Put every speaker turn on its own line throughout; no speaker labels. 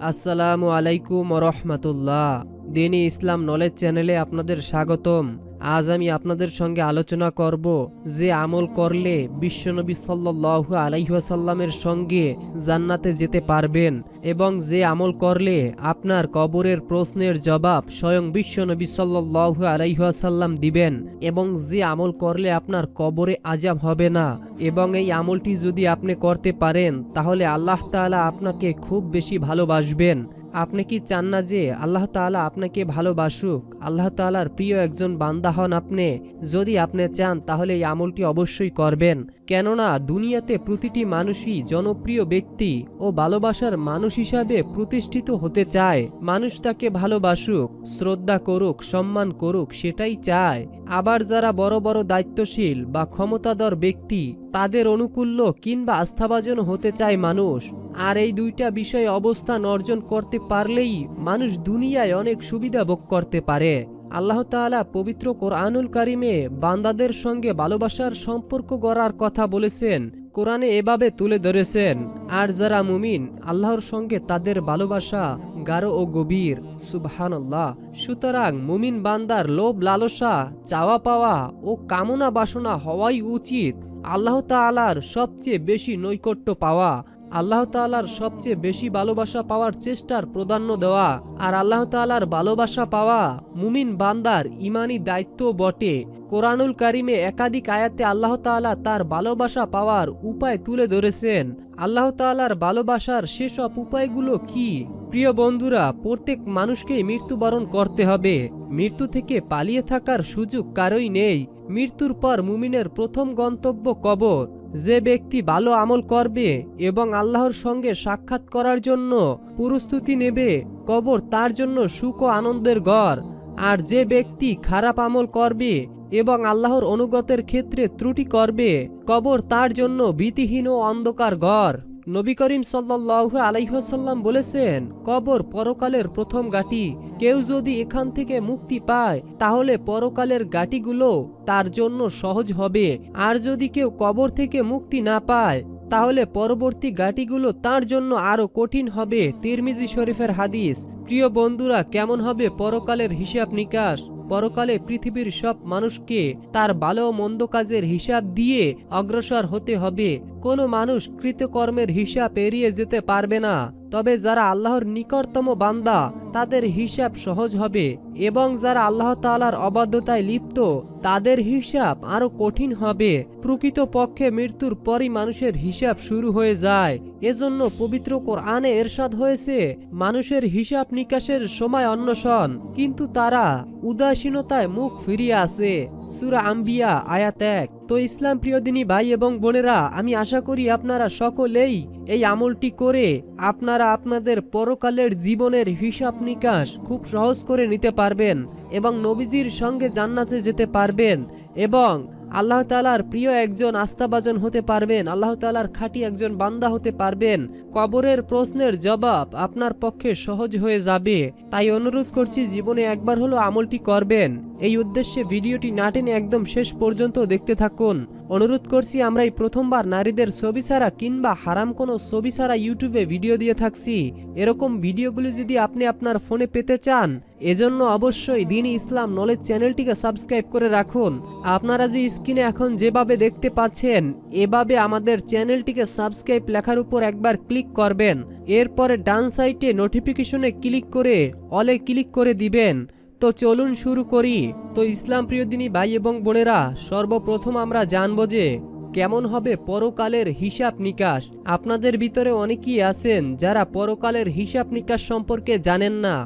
আসসালামু আলাইকুম রহমতুল্লাহ। দিনী ইসলাম নলেজ চ্যানেলে আপনাদের স্বাগতম। আজ আমি আপনাদের সঙ্গে আলোচনা করব যে আমল করলে বিশ্বনবী সাল্লু আলাইসাল্লামের সঙ্গে জান্নাতে যেতে পারবেন এবং যে আমল করলে আপনার কবরের প্রশ্নের জবাব স্বয়ং বিশ্বনবী সাল্লু আলাইসাল্লাম দিবেন এবং যে আমল করলে আপনার কবরে আজাব হবে না এবং এই আমলটি যদি আপনি করতে পারেন তাহলে আল্লাহ তাআলা আপনাকে খুব বেশি ভালোবাসবেন। আপনি কি চান না যে আল্লাহ তাআলা আপনাকে ভালোবাসুক? আল্লাহ তাআলার প্রিয় একজন বান্দা হন আপনি। যদি আপনি চান, তাহলে এই আমলটি অবশ্যই করবেন। কেননা, দুনিয়াতে প্রতিটি মানুষই জনপ্রিয় ব্যক্তি ও ভালোবাসার মানুষ হিসাবে প্রতিষ্ঠিত হতে চায়। মানুষ তাকে ভালোবাসুক, শ্রদ্ধা করুক, সম্মান করুক, সেটাই চায়। আবার যারা বড় বড় দায়িত্বশীল বা ক্ষমতাধর ব্যক্তি তাদের অনুকূল্য কিংবা আস্থাভাজন হতে চায় মানুষ। আর এই দুইটা বিষয়ে অবস্থান অর্জন করতে পারলেই মানুষ দুনিয়ায় অনেক সুবিধা ভোগ করতে পারে। আল্লাহ তাআলা পবিত্র কোরআনুল কারিমে বান্দাদের সঙ্গে ভালোবাসার সম্পর্ক গড়ার কথা বলেছেন। কোরআনে এভাবে তুলে ধরেছেন, আর যারা মুমিন, আল্লাহর সঙ্গে তাদের ভালোবাসা গাঢ় ও গভীর। সুবহানাল্লাহ। সুতরাং মুমিন বান্দার লোভ লালসা, চাওয়া পাওয়া ও কামনা বাসনা হওয়াই উচিত। আল্লাহ তালার সবচেয়ে বেশি নৈকট্য পাওয়া আল্লাহ তাআলার সবচেয়ে বেশি ভালোবাসা পাওয়ার চেষ্টার প্রাধান্য দেওয়া আর আল্লাহ তাআলার ভালোবাসা পাওয়া মুমিন বান্দার ইমানি দায়িত্ব বটে। কোরআনুল কারিমে একাধিক আয়াতে আল্লাহ তাআলা তার ভালোবাসা পাওয়ার উপায় তুলে ধরেছেন। আল্লাহ তাআলার ভালোবাসার সেসব উপায়গুলো কি? প্রিয় বন্ধুরা, প্রত্যেক মানুষকেই মৃত্যুবরণ করতে হবে। মৃত্যু থেকে পালিয়ে থাকার সুযোগ কারোই নেই। মৃত্যুর পর মুমিনের প্রথম গন্তব্য কবর। যে ব্যক্তি ভালো আমল করবে এবং আল্লাহর সঙ্গে সাক্ষাৎ করার জন্য প্রস্তুতি নেবে, কবর তার জন্য সুখ ও আনন্দের ঘর। আর যে ব্যক্তি খারাপ আমল করবে এবং আল্লাহর অনুগতের ক্ষেত্রে ত্রুটি করবে, কবর তার জন্য ভীতিহীন ও অন্ধকার ঘর। নবী করিম সাল্লাহ আলাইহাসাল্লাম বলেছেন, কবর পরকালের প্রথম গাটি। কেউ যদি এখান থেকে মুক্তি পায়, তাহলে পরকালের গাটিগুলো তার জন্য সহজ হবে। আর যদি কেউ কবর থেকে মুক্তি না পায়, তাহলে পরবর্তী গাটিগুলো তার জন্য আরও কঠিন হবে। তিরমিজি শরীফের হাদিস, প্রিয় বন্ধুরা, কেমন হবে পরকালের হিসাব নিকাশ? পরকালে পৃথিবীর সব মানুষকে তার ভালো মন্দ কাজের হিসাব দিয়ে অগ্রসর হতে হবে। কোনো মানুষ কৃতকর্মের হিসাব এড়িয়ে যেতে পারবে না। তবে যারা আল্লাহর নিকটতম বান্দা, তাদের হিসাব সহজ হবে এবং যারা আল্লাহ তাআলার অবাধ্যতায় লিপ্ত, তাদের হিসাব আরও কঠিন হবে। প্রকৃত পক্ষে মৃত্যুর পরই মানুষের হিসাব শুরু হয়ে যায়। এজন্য পবিত্র কোরআনে এরশাদ হয়েছে, মানুষের হিসাব নিকাশের সময় অন্বেষণ, কিন্তু তারা উদাসীনতায় মুখ ফিরিয়ে আছে। সুরা আম্বিয়া, আয়াত এক। তো ইসলাম প্রিয়দিনী ভাই এবং বোনেরা, আমি আশা করি আপনারা সকলেই এই আমলটি করে আপনারা আপনাদের পরকালের জীবনের হিসাব নিকাশ খুব সহজ করে নিতে পারবেন এবং নবীজির সঙ্গে জান্নাতে যেতে পারবেন এবং আল্লাহ তালার প্রিয় একজন আস্থাভাজন হতে পারবেন, আল্লাহ তালার খাঁটি একজন বান্দা হতে পারবেন। কবরের প্রশ্নের জবাব আপনার পক্ষে সহজ হয়ে যাবে। তাই অনুরোধ করছি, জীবনে একবার হলো আমলটি করবেন। এই উদ্দেশ্যে ভিডিওটি না টেনে একদম শেষ পর্যন্ত দেখতে থাকুন। অনুরোধ করছি, আমরা এই প্রথমবার নারীদের ছবি ছাড়া কিংবা হারাম কোনো ছবি ছাড়া ইউটিউবে ভিডিও দিয়ে থাকছি। এরকম ভিডিওগুলি যদি আপনি আপনার ফোনে পেতে চান এজন্য অবশ্যই দিন ইসলাম নলেজ চ্যানেলটিকে সাবস্ক্রাইব করে রাখুন। আপনারা যে স্ক্রিনে এখন যেভাবে দেখতে পাচ্ছেন, এভাবে আমাদের চ্যানেলটিকে সাবস্ক্রাইব লেখার উপর একবার ক্লিক করবেন। এরপরে ডান সাইটে নোটিফিকেশনে ক্লিক করে অলে ক্লিক করে দিবেন। তো চলুন শুরু করি। তো ইসলাম প্রিয়দিনী ভাই এবং বোনেরা, সর্বপ্রথম আমরা জানব যে কেমন হবে পরকালের হিসাব নিকাশ। আপনাদের ভিতরে অনেকেই আছেন যারা পরকালের হিসাব নিকাশ সম্পর্কে জানেন না।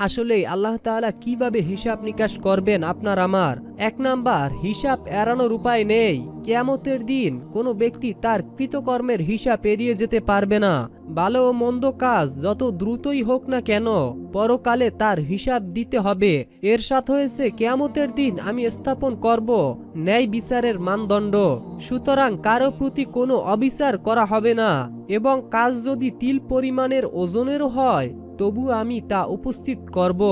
আসলে আল্লাহ তাআলা কীভাবে হিসাব নিকাশ করবেন আপনার আমার? এক নাম্বার, হিসাব এড়ানোর উপায় নেই। কেয়ামতের দিন কোনো ব্যক্তি তার কৃতকর্মের হিসাব এড়িয়ে যেতে পারবে না। ভালো ও মন্দ কাজ যত দ্রুতই হোক না কেন, পরকালে তার হিসাব দিতে হবে। এর সাথে হয়েছে, কেয়ামতের দিন আমি স্থাপন করব ন্যায় বিচারের মানদণ্ড। সুতরাং কারও প্রতি কোনো অবিচার করা হবে না। এবং কাজ যদি তিল পরিমাণের ওজনেরও হয় তবু আমি তা উপস্থিত করব।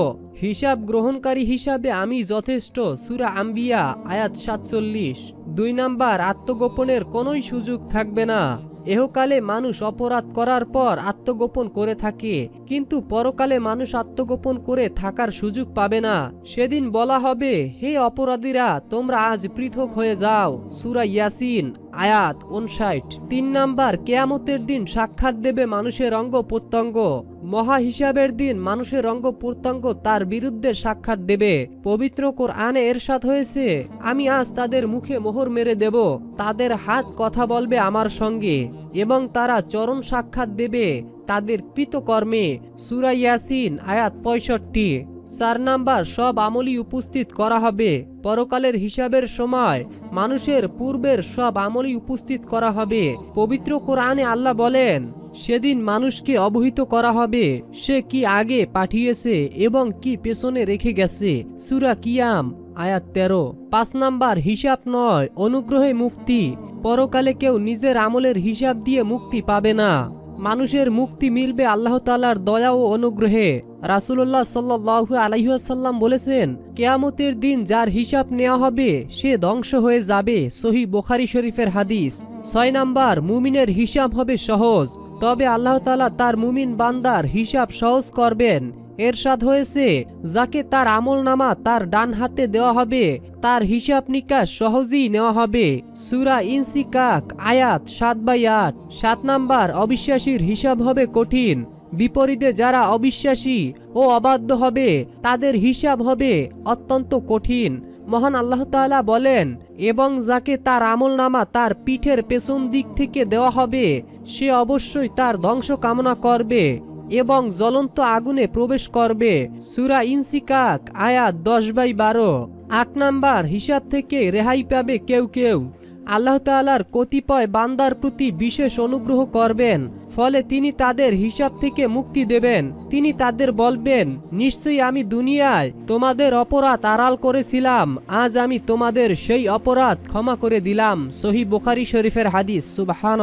হিসাব গ্রহণকারী হিসাবে আমি যথেষ্ট, সুরা আম্বিয়া, আয়াত সাতচল্লিশ। দুই নাম্বার, আত্মগোপনের কোনোই সুযোগ থাকবে না। এহকালে মানুষ অপরাধ করার পর আত্মগোপন করে থাকে, কিন্তু পরকালে মানুষ আত্মগোপন করে থাকার সুযোগ পাবে না। সেদিন বলা হবে, হে অপরাধীরা, তোমরা আজ পৃথক হয়ে যাও। সুরা ইয়াসিন, আয়াত উনষাট তিন নাম্বার, কেয়ামতের দিন সাক্ষাৎ দেবে মানুষের অঙ্গ প্রত্যঙ্গ। মহা হিসাবের দিন মানুষের অঙ্গ প্রত্যঙ্গ তার বিরুদ্ধে সাক্ষাৎ দেবে। পবিত্র কোরআনে এরশাদ হয়েছে, আমি আজ তাদের মুখে মোহর মেরে দেব, তাদের হাত কথা বলবে আমার সঙ্গে, এবং তারা চরম সাক্ষাৎ দেবে তাদের কৃতকর্মে। সুরাইয়াসিন আয়াত পঁয়ষট্টি। চার নাম্বার সব আমলই উপস্থিত করা হবে। পরকালের হিসাবের সময় মানুষের পূর্বের সব আমলই উপস্থিত করা হবে। পবিত্র কোরআনে আল্লাহ বলেন, সেদিন মানুষকে অবহিত করা হবে, সে কি আগে পাঠিয়েছে এবং কি পেছনে রেখে গেছে? সুরা কিয়াম, আয়াত তেরো। পাঁচ নাম্বার, হিসাব নয়, অনুগ্রহে মুক্তি। পরকালে কেউ নিজের আমলের হিসাব দিয়ে মুক্তি পাবে না। মানুষের মুক্তি মিলবে আল্লাহ তালার দয়া ও অনুগ্রহে। রাসুল্লাহ সাল্লাহ আলাইসাল্লাম বলেছেন, কেয়ামতের দিন যার হিসাব নেওয়া হবে, সে ধ্বংস হয়ে যাবে। সহি বোখারি শরীফের হাদিস, ছয় নাম্বার, মুমিনের হিসাব হবে সহজ, তবে আল্লাহ তালা তার মুমিন বান্দার হিসাব সহজ করবেন। এরশাদ হয়েছে, যাকে তার আমল নামা তার ডান হাতে দেওয়া হবে, তার হিসাব নিকাশ সহজেই নেওয়া হবে। সুরা ইনসিকাক, আয়াত সাত বাই আট, সাত নাম্বার, অবিশ্বাসীর হিসাব হবে কঠিন। বিপরীতে যারা অবিশ্বাসী ও অবাধ্য হবে, তাদের হিসাব হবে অত্যন্ত কঠিন। মহান আল্লাহ তাআলা বলেন, এবং যাকে তার আমল নামা তার পিঠের পেছন দিক থেকে দেওয়া হবে, সে অবশ্যই তার ধ্বংস কামনা করবে এবং জ্বলন্ত আগুনে প্রবেশ করবে। সুরা ইনসিকাক, আয়াত দশ বাই বারো। আট নাম্বার, হিসাব থেকে রেহাই পাবে কেউ কেউ। আল্লাহ তাআলার কতিপয় বান্দার প্রতি বিশেষ অনুগ্রহ করবেন। ফলে তিনি তাদের হিসাব থেকে মুক্তি দেবেন। তিনি তাদের বলবেন, নিশ্চয়ই আমি দুনিয়ায় তোমাদের অপরাধ আড়াল করেছিলাম। আজ আমি তোমাদের সেই অপরাধ ক্ষমা করে দিলাম। সহি বোখারি শরীফের হাদিস। সুবহান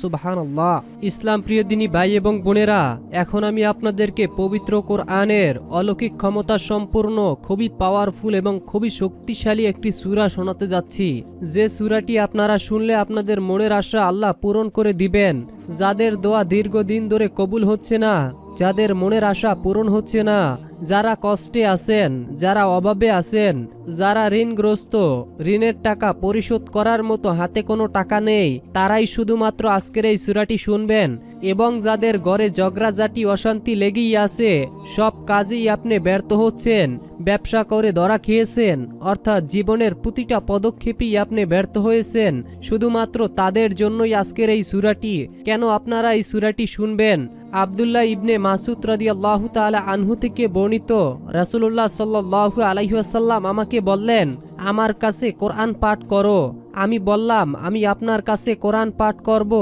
সুবহান ইসলাম প্রিয় দিনী ভাই এবং বোনেরা, এখন আমি আপনাদেরকে পবিত্র কোরআনের অলৌকিক ক্ষমতা সম্পূর্ণ, খুবই পাওয়ারফুল এবং খুবই শক্তিশালী একটি সূরা শোনাতে যাচ্ছি। যে সূরাটি আপনারা শুনলে আপনাদের মনের আশা আল্লাহ পূরণ করে দিবেন। যাদের দোয়া দীর্ঘদিন ধরে কবুল হচ্ছে না যাদের মনের আশা পূরণ হচ্ছে না যারা কষ্টে আছেন, যারা অভাবে আছেন, যারা ঋণগ্রস্ত, ঋণের টাকা পরিশোধ করার মতো হাতে কোনো টাকা নেই, তারাই শুধুমাত্র আজকের এই সুরাটি শুনবেন এবং যাদের ঘরে জগরাজাটি অশান্তি লেগেই আছে, সব কাজেই আপনি ব্যর্থ হচ্ছেন, ব্যবসা করে ধরা খেয়েছেন, অর্থাৎ জীবনের প্রতিটা পদক্ষেপেই আপনি ব্যর্থ হয়েছেন, শুধুমাত্র তাদের জন্যই আজকের এই সুরাটি। কেন আপনারা এই সুরাটি শুনবেন? আবদুল্লাহ ইবনে মাসুদ রাদি আল্লাহ তালা আনহু থেকে বর্ণিত রাসুল্লাহ সাল্লাহ আলাইসাল্লাম আমাকে বললেন, আমার কাছে কোরআন পাঠ করো। আমি বললাম, আমি আপনার কাছে কোরআন পাঠ করব,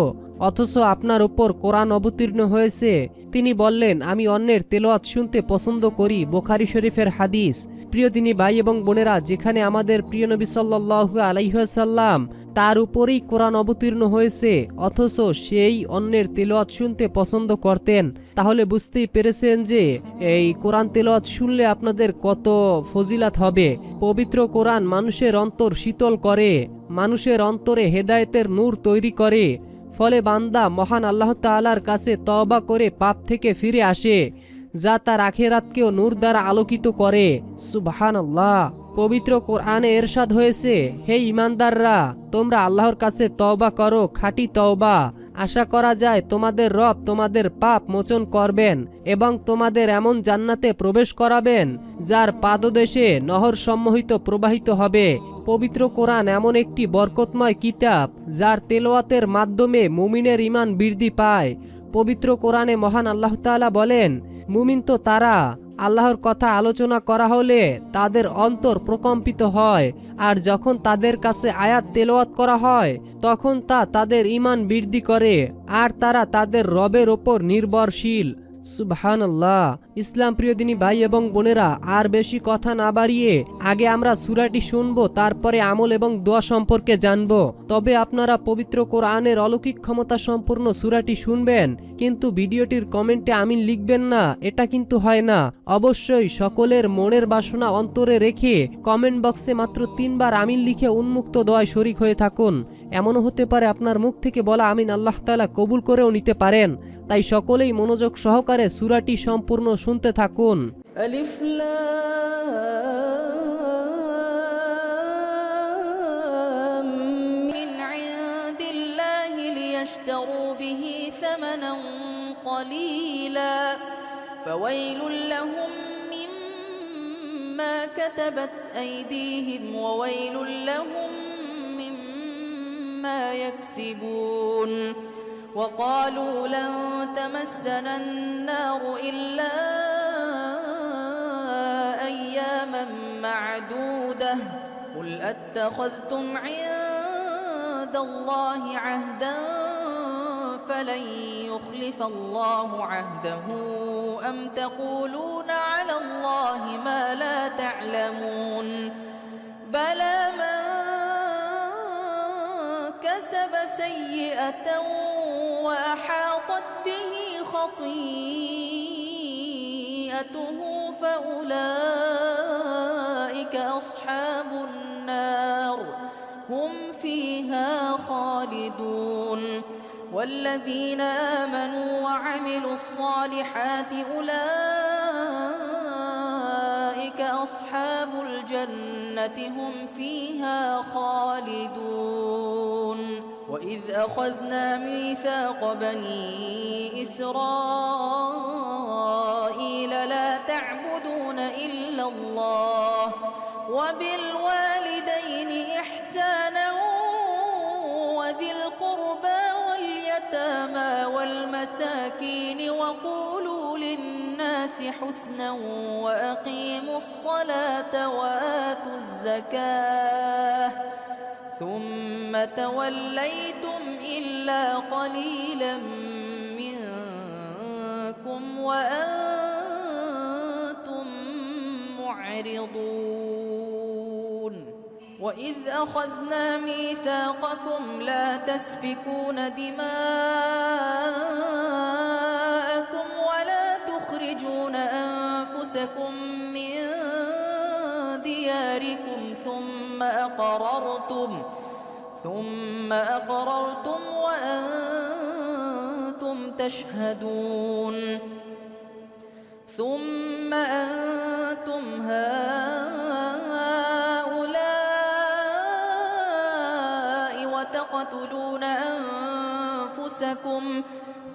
অথচ আপনার উপর কোরআন অবতীর্ণ হয়েছে। তিনি বললেন, আমি অন্যের তেলোয়াত শুনতে পছন্দ করি। বোখারি শরীফের হাদিস। প্রিয় তিনি ভাই এবং বোনেরা, যেখানে আমাদের প্রিয় নবী সাল্লাহু আলাইসাল্লাম তার উপরেই কোরআন অবতীর্ণ হয়েছে, অথচ সেই অন্যের তেলোয়াত শুনতে পছন্দ করতেন। তাহলে বুঝতেই পেরেছেন যে, এই কোরআন তেলোয়াত শুনলে আপনাদের কত ফজিলাত হবে। পবিত্র কোরআন মানুষের অন্তর শীতল করে, মানুষের অন্তরে হেদায়েতের নূর তৈরি করে, ফলে বান্দা মহান আল্লাহ তাআলার কাছে তওবা করে পাপ থেকে ফিরে আসে, যা তার আখেরাতকেও নূর দ্বারা আলোকিত করে। সুবহান আল্লাহ পবিত্র কোরআনে এরশাদ হয়েছে, হে ইমানদাররা তোমরা আল্লাহর কাছে তওবা করো, খাঁটি তওবা। আশা করা যায় তোমাদের রব তোমাদের পাপ মোচন করবেন এবং তোমাদের এমন জান্নাতে প্রবেশ করাবেন, যার পাদদেশে নহর সম্মোহিত প্রবাহিত হবে। পবিত্র কোরআন এমন একটি বরকতময় কিতাব, যার তেলোয়াতের মাধ্যমে মুমিনের ইমান বৃদ্ধি পায়। পবিত্র কোরআনে মহান আল্লাহ বলেন, মুমিন তো তারা আল্লাহর কথা আলোচনা করা হলে তাদের অন্তর প্রকম্পিত হয়, আর যখন তাদের কাছে আয়াত তেলোয়াত করা হয়, তখন তা তাদের ইমান বৃদ্ধি করে, আর তারা তাদের রবের ওপর নির্ভরশীল। সুবহান আল্লাহ ইসলাম প্রিয়দিনী ভাই এবং বোনেরা, আর বেশি কথা না বাড়িয়ে আগে আমরা সুরাটি শুনব, তারপরে আমল এবং দোয়া সম্পর্কে জানব। তবে আপনারা পবিত্র কোরআনের অলৌকিক ক্ষমতা সম্পূর্ণ সুরাটি শুনবেন, কিন্তু ভিডিওটির কমেন্টে আমিন লিখবেন না, এটা কিন্তু হয় না। অবশ্যই সকলের মনের বাসনা অন্তরে রেখে কমেন্ট বক্সে মাত্র তিনবার আমিন লিখে উন্মুক্ত দোয়ায় শরিক হয়ে থাকুন। এমনও হতে পারে আপনার মুখ থেকে বলা আমিন আল্লাহ তালা কবুল করেও নিতে পারেন। তাই সকলেই মনোযোগ সহকারে সুরাটি সম্পূর্ণ শুনতে থাকুন
ألف لام من عند الله ليشتروا به ثمنا قليلا فويل لهم مما كتبت أيديهم وويل لهم مما يكسبون وقالوا لن تمسنا النار إلا أياما معدودة. قل أتخذتم عند الله عهدا فلن يخلف الله عهده. أم تقولون على الله ما لا تعلمون؟ بلى من كسب سيئة وأحاطت به خطيئته فأولئك أصحاب النار هم فيها خالدون والذين آمنوا وعملوا الصالحات أولئك أصحاب الجنة هم فيها خالدون وإذ أخذنا ميثاق بني إسرائيل لا تعبدون إلا الله وبالوالدين إحسانا وذي القربى واليتامى والمساكين وقولوا للناس حسنا وأقيموا الصلاة وآتوا الزكاة ثم توليتم إلا قليلا منكم وأنتم معرضون. وإذ أخذنا ميثاقكم لا تسفكون دماءكم ولا تخرجون أنفسكم من دياركم ثم أقررتم ثم أقررتم وأنتم تشهدون. ثم أنتم هؤلاء وتقتلون أنفسكم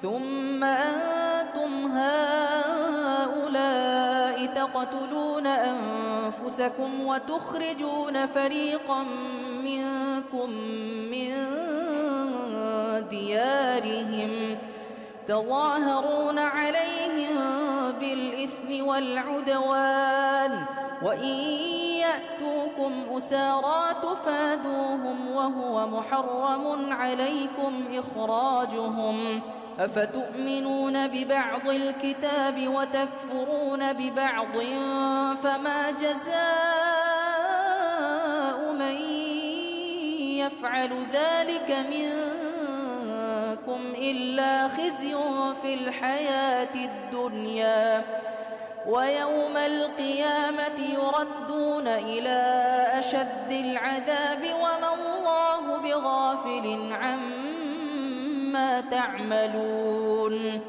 ثم أنتم هؤلاء تقتلون أنفسكم وتخرجون فريقا منكم من ديارهم تظاهرون عليهم بالإثم والعدوان وإن يأتوكم أسارى تفادوهم وهو محرم عليكم إخراجهم أفتؤمنون ببعض الكتاب وتكفرون ببعض فما جزاء من يفعل ذلك منكم إلا خزي في الحياة الدنيا ويوم القيامة يردون إلى أشد العذاب وما الله بغافل عما تعملون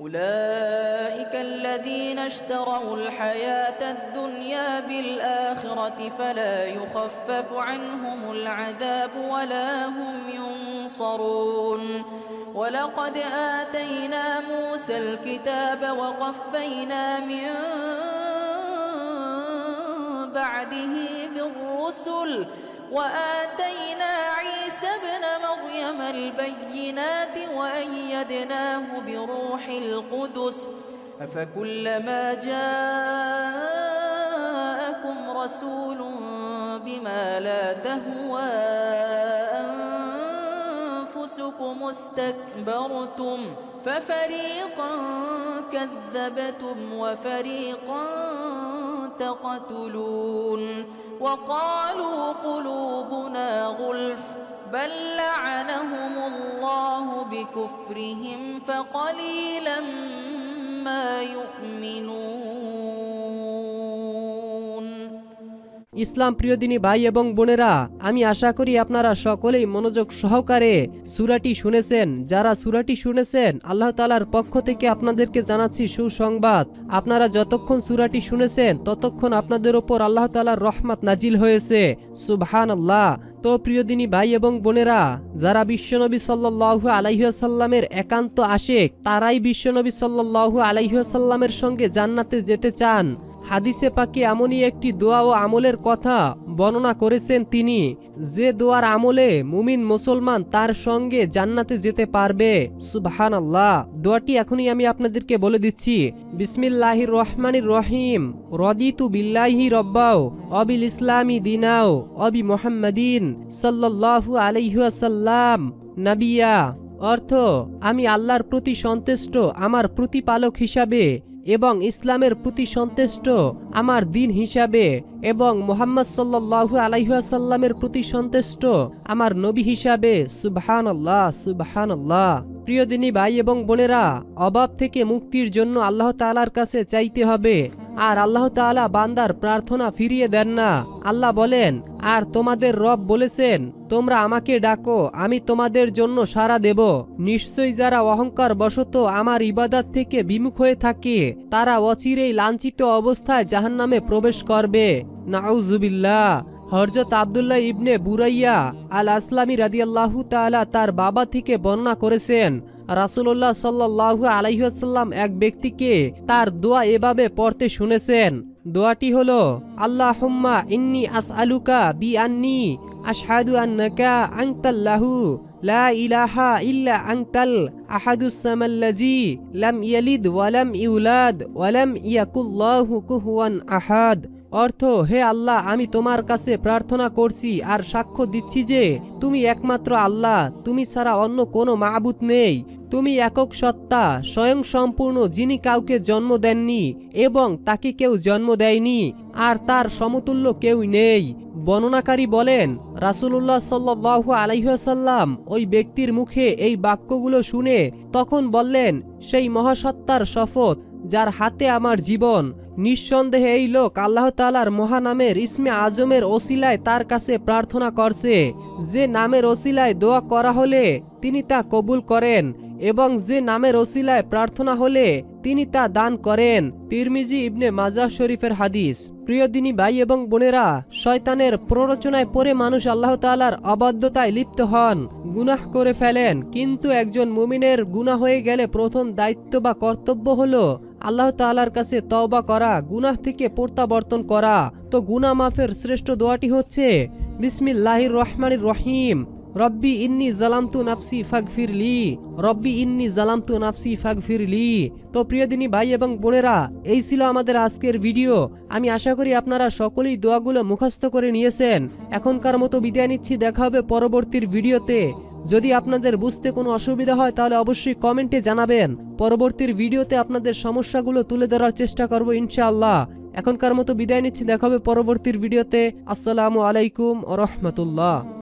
أولئك الذين اشتروا الحياة الدنيا بالآخرة فلا يخفف عنهم العذاب ولا هم ينصرون. ولقد آتينا موسى الكتاب وقفينا من بعده بالرسل وآتينا عيسى ابن مريم البينات وأيدناه بروح القدس أفكلما جاءكم رسول بما لا تهوى أنفسكم استكبرتم ففريقا كذبتم وفريقا تقتلون وقالوا قلوبنا غلف بل لعنهم الله بكفرهم فقليلا ما يؤمنون
ইসলাম প্রিয়দিনী ভাই এবং বোনেরা আমি আশা করি আপনারা সকলেই মনোযোগ সহকারে সুরাটি শুনেছেন যারা সুরাটি শুনেছেন আল্লাহ তালার পক্ষ থেকে আপনাদেরকে জানাচ্ছি সুসংবাদ আপনারা যতক্ষণ সুরাটি শুনেছেন ততক্ষণ আপনাদের ওপর আল্লাহ তালার রহমত নাজিল হয়েছে সুবহান আল্লাহ তো প্রিয়দিনী ভাই এবং বোনেরা, যারা বিশ্বনবী সাল্লাল্লাহু আলাইহাসাল্লামের একান্ত আশেক, তারাই বিশ্বনবী সাল্লাল্লাহু আলাইহাসাল্লামের সঙ্গে জান্নাতে যেতে চান। হাদিসে পাকে এমনই একটি দোয়া ও আমলের কথা বর্ণনা করেছেন তিনি, যে দোয়ার আমলে মুমিন মুসলমান তার সঙ্গে জান্নাতে যেতে পারবে। সুবহান আল্লাহ দোয়াটি এখনই আমি আপনাদেরকে বলে দিচ্ছি। বিসমিল্লাহির রহমানির রহিম। রদিতু বিল্লাহি রব্বাও, অবিল ইসলামী দিনাও, অবি মোহাম্মদিন সাল্লাল্লাহু আলাইহাসাল্লাম নাবিয়া, অর্থ, আমি আল্লাহর প্রতি সন্তুষ্ট, আমার প্রতিপালক হিসাবে এবং ইসলামের প্রতি সন্তুষ্ট আমার দিন হিসাবে এবং মোহাম্মদ সাল্লু আলাইহাসাল্লামের প্রতি সন্তুষ্ট আমার নবী হিসাবে সুবহান আল্লাহ সুবহান আল্লাহ প্রিয় দিনী ভাই এবং বোনেরা, অভাব থেকে মুক্তির জন্য আল্লাহ তালার কাছে চাইতে হবে। আর আল্লাহ তাআলা বান্দার প্রার্থনা ফিরিয়ে দেন না। আল্লাহ বলেন, আর তোমাদের রব বলেছেন, তোমরা আমাকে ডাকো, আমি তোমাদের জন্য সাড়া দেব। নিশ্চয়ই যারা অহংকার বশত আমার ইবাদাত থেকে বিমুখ হয়ে থাকে, তারা অচিরেই লাঞ্ছিত অবস্থায় জাহান্নামে প্রবেশ করবে। নাউজুবিল্লাহ। হরজত আবদুল্লাহ ইবনে বুরাইয়া আল আসলামী রাদিয়াল্লাহু তাআলা তার বাবা থেকে বর্ণনা করেছেন রাসূলুল্লাহ সাল্লাল্লাহু আলাইহাল্লাম এক ব্যক্তিকে তার দোয়া এভাবে পড়তে শুনেছেন। দোয়াটি হলো, আল্লাহুম্মা ইন্নি আস আলুকা বি আন্নি আশহাদু আন্নাকা আনতাল্লাহু লা ইলাহা ইল্লা আনতাল আহাদুস সামাল্লাজি লাম ইয়ালিদ ওয়ালাম ইউলাদ ওয়ালাম ইয়াকুল্লাহু কুহুয়ান আহাদ। অর্থ, হে আল্লাহ, আমি তোমার কাছে প্রার্থনা করছি আর সাক্ষ্য দিচ্ছি যে, তুমি একমাত্র আল্লাহ, তুমি ছাড়া অন্য কোনো মাবুত নেই। তুমি একক সত্তা স্বয়ং সম্পূর্ণ যিনি কাউকে জন্ম দেননি এবং তাকে কেউ জন্ম দেয়নি, আর তার সমতুল্য কেউ নেই। বর্ণনাকারী বলেন, রাসুলুল্লাহ সাল্লাহ আলাইহাসাল্লাম ওই ব্যক্তির মুখে এই বাক্যগুলো শুনে তখন বললেন, সেই মহাসত্তার শপথ যার হাতে আমার জীবন। নিঃসন্দেহে এই লোক আল্লাহ তালার মহানামের ইসমে আজমের ওসিলায় তার কাছে প্রার্থনা করছে। যে নামের ওসিলায় দোয়া করা হলে তিনি তা কবুল করেন এবং যে নামের ওসিলায় প্রার্থনা হলে তিনি তা দান করেন। তিরমিজি ইবনে মাজাহ শরীফের হাদিস। প্রিয় দিনী ভাই এবং বোনেরা, শয়তানের প্ররোচনায় পড়ে মানুষ আল্লাহ তালার অবাধ্যতায় লিপ্ত হন, গুনাহ করে ফেলেন। কিন্তু একজন মুমিনের গুনাহ হয়ে গেলে প্রথম দায়িত্ব বা কর্তব্য হলো আল্লাহ তাআলার কাছে তওবা করা, গুনাহ থেকে প্রত্যাবর্তন করা। তো গুনাহ মাফের শ্রেষ্ঠ দোয়াটি হচ্ছে, বিসমিল্লাহির রহমানির রহিম। রব্বি ইন্নি জালামতু নাফসি ফাগফির লি। রব্বি ইন্নি জালামতু নাফসি ফাগফির লি। তো প্রিয় দিনী ভাই এবং বোনেরা, এই ছিল আমাদের আজকের ভিডিও। আমি আশা করি আপনারা সকলেই দোয়াগুলো মুখস্থ করে নিয়েছেন। এখনকার মতো বিদায় নিচ্ছি, দেখা হবে পরবর্তীর ভিডিওতে। যদি আপনাদের বুঝতে কোনো অসুবিধা হয়, তাহলে অবশ্যই কমেন্টে জানাবেন। পরবর্তীর ভিডিওতে আপনাদের সমস্যাগুলো তুলে ধরার চেষ্টা করব ইনশাআল্লাহ। এখনকার মতো বিদায় নিচ্ছি, দেখা হবে পরবর্তীর ভিডিওতে। আসসালামু আলাইকুম রহমতুল্লাহ।